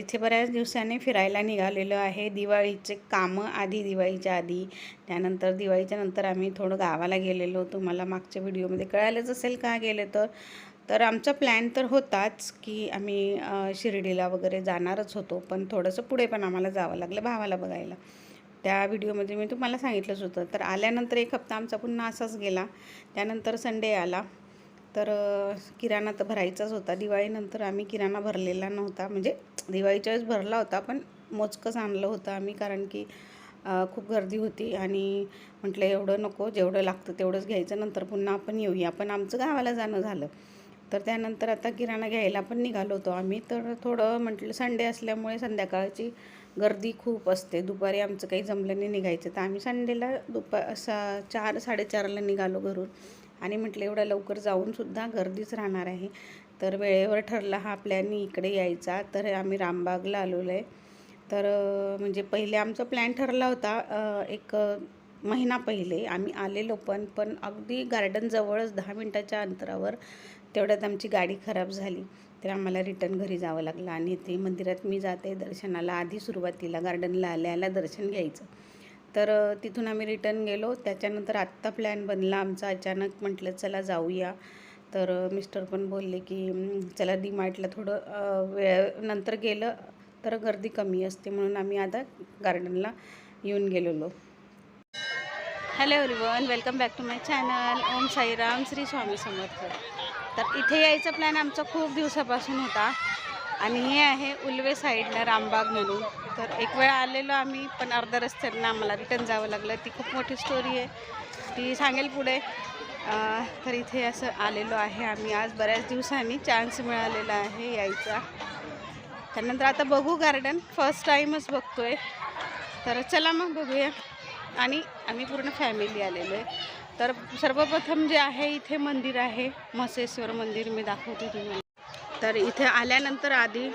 इथे बऱ्याच दिवसांनी फिरायला निघालेलो आहे. दिवाळीचे कामं आधी दिवाळीच्या आधी. त्यानंतर दिवाळीच्या नंतर आम्ही थोडं गावाला गेलेलो. तुम्हाला मागच्या व्हिडिओमध्ये कळालंच असेल का गेले तर? तर आमचा प्लॅन तर होताच की आम्ही शिर्डीला वगैरे जाणारच होतो. पण थोडंसं पुढे पण आम्हाला जावं लागलं भावाला बघायला. त्या व्हिडिओमध्ये मी तुम्हाला सांगितलंच होतं. तर आल्यानंतर एक हप्ता आमचा पुन्हा असाच गेला. त्यानंतर संडे आला. तर किराणा तर भरायचाच होता. दिवाळीनंतर आम्ही किराणा भरलेला नव्हता. म्हणजे दिवाळीच्या वेळेस भरला होता पण मोजकंच आणलं होतं आम्ही कारण की खूप गर्दी होती आणि म्हटलं एवढं नको जेवढं लागतं तेवढंच घ्यायचं. नंतर पुन्हा आपण येऊया. पण आमचं गावाला जाणं झालं. तर त्यानंतर आता किराणा घ्यायला पण निघालो होतो आम्ही. तर थोडं म्हटलं संडे असल्यामुळे संध्याकाळची गर्दी खूप असते. दुपारी आमचं काही जमलं नाही निघायचं. तर आम्ही संडेला दुपा सा चार साडेचारला निघालो घरून. आणि म्हटलं एवढ्या लवकर जाऊनसुद्धा गर्दीच राहणार आहे. तर वेळेवर ठरला हा प्लॅन इकडे यायचा. तर आम्ही रामबागला आलेलो आहे. तर म्हणजे पहिले आमचा प्लॅन ठरला होता एक महिना पहिले. आम्ही आलेलो पण पण अगदी गार्डन जवळच दहा मिनटाच्या अंतरावर तेवढ्यात आमची गाडी खराब झाली. तर आम्हाला रिटर्न घरी जावं लागलं आणि ते मंदिरात मी जाते दर्शनाला आधी सुरुवातीला गार्डनला आल्याला दर्शन घ्यायचं. तर तिथून आम्ही रिटर्न गेलो. त्याच्यानंतर आत्ता प्लॅन बनला आमचा. अचानक म्हटलं चला जाऊया. तर मिस्टर पण बोलले की चला डी मार्टला थोडं वेळ नंतर गेलं तर गर्दी कमी असते म्हणून आम्ही आता गार्डनला येऊन गेलेलो. Hello everyone welcome back to my channel Om Sairam Shri Swami Samarth. तर इथे यायचा प्लॅन आमचा खूप दिवसापासून होता. आणि हे आहे उल्वे साईडला रामबाग म्हणून. तर एक वेळ आलेलो आम्ही पण अर्ध्या रस्त्यानं आम्हाला रिटर्न जावं लागलं. ती खूप मोठी स्टोरी आहे. ती सांगेल पुढे. तर इथे असं आलेलो आहे आम्ही. आज बऱ्याच दिवसांनी चान्स मिळालेला आहे यायचा. त्यानंतर आता बघू गार्डन फर्स्ट टाईमच बघतो आहे तर चला मग बघूया. आणि आम्ही पूर्ण फॅमिली आलेलो आहे. तर सर्वप्रथम जे आहे इथे मंदिर आहे. म्हसेश्वर मंदिर मी दाखवते तुम्हाला. तर इथे आल्यानंतर आधी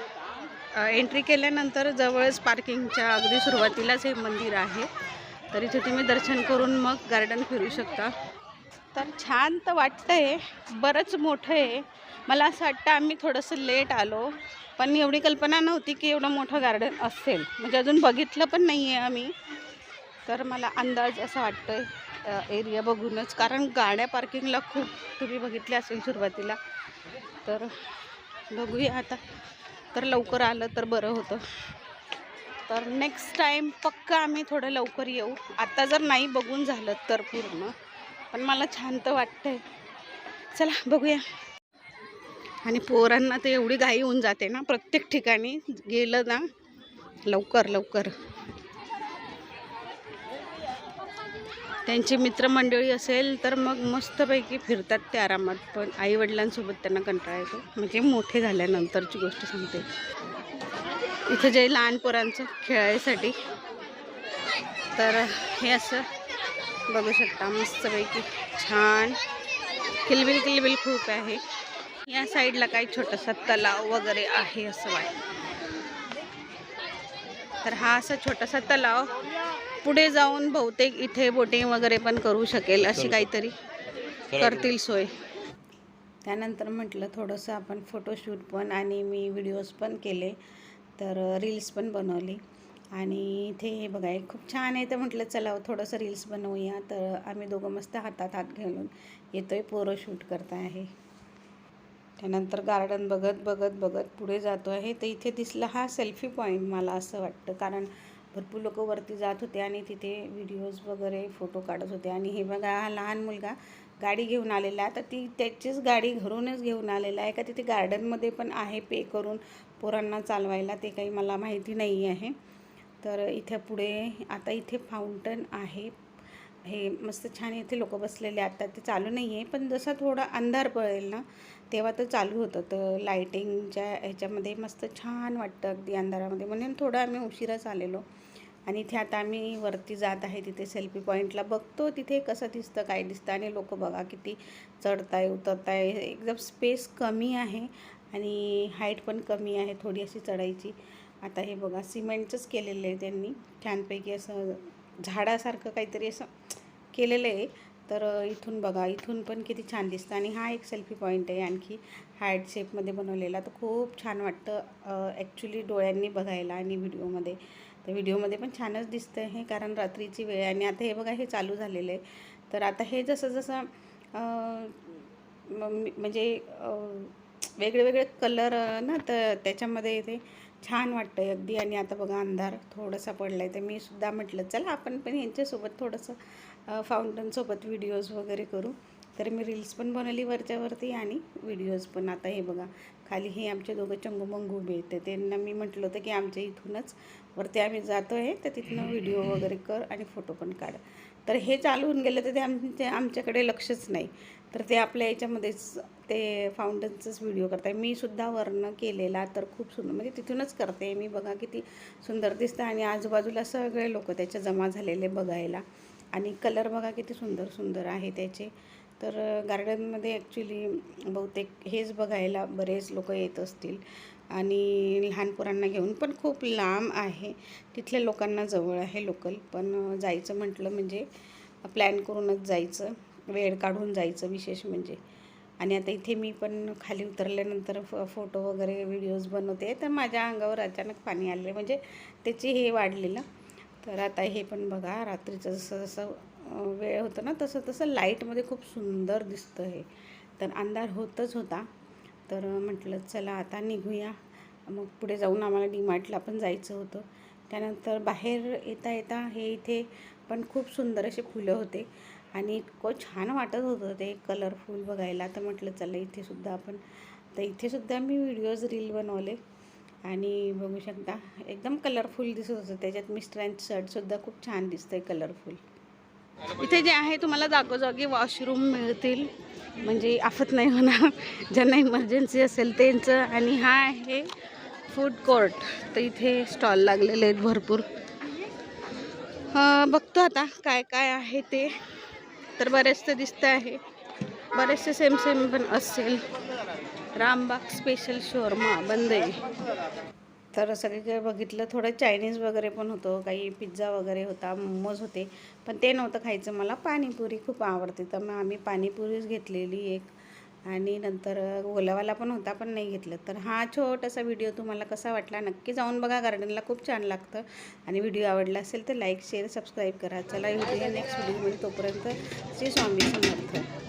एंट्री केल्यानंतर जवळच पार्किंगच्या अगदी सुरुवातीलाच हे मंदिर आहे. तर इथे तुम्ही दर्शन करून मग गार्डन फिरू शकता. तर छान तर वाटतं आहे बरंच मोठं आहे. मला असं वाटतं आम्ही थोडंसं लेट आलो पण एवढी कल्पना नव्हती की एवढं मोठं गार्डन असेल. म्हणजे अजून बघितलं पण नाही आहे आम्ही. तर मला अंदाज असा आहे एरिया बघूनच. कारण गाड्या पार्किंगला खूप तुम्ही बघितल्या असेल सुरुवातीला. तर बघूया आता. तर लवकर आलं तर बरं होतं. तर नेक्स्ट टाईम पक्का आम्ही थोडं लवकर येऊ. आता जर नाही बघून झालं तर पूर्ण. पण मला छान तर वाटतंय. चला बघूया. आणि पोरांना ते एवढी घाई होऊन जाते ना प्रत्येक ठिकाणी गेलं ना लवकर लवकर. त्यांची मित्रमंडळी असेल तर मग मस्तपैकी फिरतात ते आरामात. पण आईवडिलांसोबत त्यांना कंटाळा येतो. म्हणजे मोठे झाल्यानंतरची गोष्ट सांगते. इथं जे लहान पोरांचं खेळायसाठी. तर हे असं बघू शकता मस्तपैकी छान. किलबिल किलबिल खूप आहे. या साईडला काही छोटासा तलाव वगैरे आहे असं वाटतं. तर हा असा छोटासा तलाव पुढे जाऊन बहुतेक इथे बोटिंग वगैरे पण करू शकेल अशी काहीतरी करतील सोय. त्यानंतर म्हटलं थोडंसं आपण फोटोशूट पण आणि मी व्हिडिओज पण केले तर रील्स पण बनवली. आणि इथे हे बघा हे खूप छान आहे. तर म्हटलं चला थोडंसं रील्स बनवूया. तर आम्ही दोघं मस्त हातात हात घेऊन येतोय पोरं शूट करता आहे. त्यानंतर गार्डन बघत बघत बघत पुढे जातो आहे. तर इथे दिसला हा सेल्फी पॉईंट मला असं वाटतं. कारण भरपूर लोक वरती जात होते आणि तिथे व्हिडिओज वगैरे फोटो काढत होते. आणि हे बघा हा लहान मुलगा गाडी घेऊन आलेला आहे. तर ती त्याचीच गाडी घरूनच घेऊन आलेला आहे. का तिथे गार्डनमध्ये पण आहे पे करून पोरांना चालवायला? ते काही मला माहिती नाही आहे. तर इथे पुढे आता इथे फाउंटन आहे. हे मस्त छान इथे लोक बसलेले आता ते चालू नाही आहे पण जसा थोडा अंधार पडेल ना तेव्हा तर चालू होतं. तर लायटिंगच्या ह्याच्यामध्ये मस्त छान वाटतं अगदी अंधारामध्ये. म्हणून थोडं आम्ही उशिराच आलेलो. आणि इथे आता आम्ही वरती जात आहे तिथे सेल्फी पॉईंटला बघतो. तिथे कसं दिसतं काय दिसतं आणि लोक बघा किती चढताय उतरताय. एकदम स्पेस कमी आहे आणि हाईट पण कमी आहे थोडी अशी चढायची. आता हे बघा सिमेंटचंच केलेलं आहे त्यांनी. छानपैकी असं झाडासारखं काहीतरी असं केलेलं आहे. तर इथून बघा इथून पण किती छान दिसतं. आणि हा एक सेल्फी पॉईंट आहे आणखी. हार्ट शेपमध्ये बनवलेला. तर खूप छान वाटतं ॲक्च्युली डोळ्यांनी बघायला आणि व्हिडिओमध्ये तर व्हिडिओमध्ये पण छानच दिसतं हे कारण रात्रीची वेळ आणि आता हे बघा हे चालू झालेलं आहे. तर आता हे जसं जसं मी- म्हणजे वेगळे वेगळे कलर ना तर त्याच्यामध्ये ते छान वाटतं आहे अगदी. आणि आता बघा अंधार थोडासा पडला आहे तर मी सुद्धा म्हटलं चला आपण पण यांच्यासोबत थोडंसं फाउंटनसोबत व्हिडिओज वगैरे करू. तर मी रील्स पण बनवली वरच्यावरती आणि व्हिडिओज पण. आता हे बघा खाली हे आमचे दोघं चंगूमंगू उभे आहेत. त्यांना मी म्हटलं होतं की आमच्या इथूनच वरती आम्ही जातो आहे तर तिथनं व्हिडिओ वगैरे कर आणि फोटो पण काढ. तर हे चालू होऊन गेलं तर ते आमच्या आमच्याकडे लक्षच नाही. तर ते आपल्या याच्यामध्येच ते फाउंडनचंच व्हिडिओ करताय. मी सुद्धा वर्ण केलेला तर खूप सुंदर म्हणजे तिथूनच करते. मी बघा किती सुंदर दिसतं. आणि आजूबाजूला सगळे लोक त्याच्या जमा झालेले बघायला. आणि कलर बघा किती सुंदर सुंदर आहे त्याचे. तर गार्डनमध्ये ॲक्च्युली बहुतेक हेच बघायला बरेच लोक येत असतील. आणि लहान पोरांना घेऊन पण खूप लांब आहे. तिथल्या लोकांना जवळ आहे लोकल. पण जायचं म्हटलं म्हणजे प्लॅन करूनच जायचं. वेळ काढून जायचं विशेष म्हणजे. आणि आता इथे मी पण खाली उतरल्यानंतर फ फोटो वगैरे व्हिडिओज बनवते. तर माझ्या अंगावर अचानक पाणी आले म्हणजे त्याची हे वाढलेलं. तर आता हे पण बघा रात्रीचं जसं जसं वेळ होतं ना तसं तसं लाईटमध्ये खूप सुंदर दिसतं हे तर अंधार होतच होता. तर म्हटलं चला आता निघूया. मग पुढे जाऊन आम्हाला डीमार्टला पण जायचं होतं. त्यानंतर बाहेर येता येता हे इथे पण खूप सुंदर असे फुलं होते. आणि इतकं छान वाटत होतं ते कलरफुल बघायला. तर म्हटलं चला इथे सुद्धा आपण तर इथे सुद्धा मी व्हिडिओज रील बनवले. आणि बघू शकता एकदम कलरफुल दिसत होतं. त्याच्यात मिस्टरांचं शर्टसुद्धा खूप छान दिसतंय कलरफुल इथे जे आहे तुम्हाला जागोजागी वॉशरूम मिळतील. म्हणजे आफत नाही होणार. ज्यांना इमर्जन्सी असेल त्यांचं आणि हा आहे फूड कोर्ट तर इथे स्टॉल लागलेले आहेत भरपूर. बघतो आता काय काय आहे ते. तर बरेचसे दिसतं आहे. बरेचसे सेम सेम पण असेल. रामबाग स्पेशल शोरमा बंद आहे तर सगळीकडे बघितलं थोडं चायनीज वगैरे पण होतं काही पिझ्झा वगैरे होता मोमोज होते पण ते नव्हतं खायचं मला. पाणीपुरी खूप आवडते तर मग आम्ही पाणीपुरीच घेतलेली एक. आणि नंतर ओलावाला पण होता पण नाही घेतलं. तर हा छोटासा व्हिडिओ तुम्हाला कसा वाटला नक्की जाऊन बघा. गार्डनला खूप छान लागतं. आणि व्हिडिओ आवडला असेल तर लाईक शेअर सबस्क्राईब करा. चला व्हिडिओ नेक्स्ट व्हिडिओमध्ये तोपर्यंत श्री स्वामी समर्थ.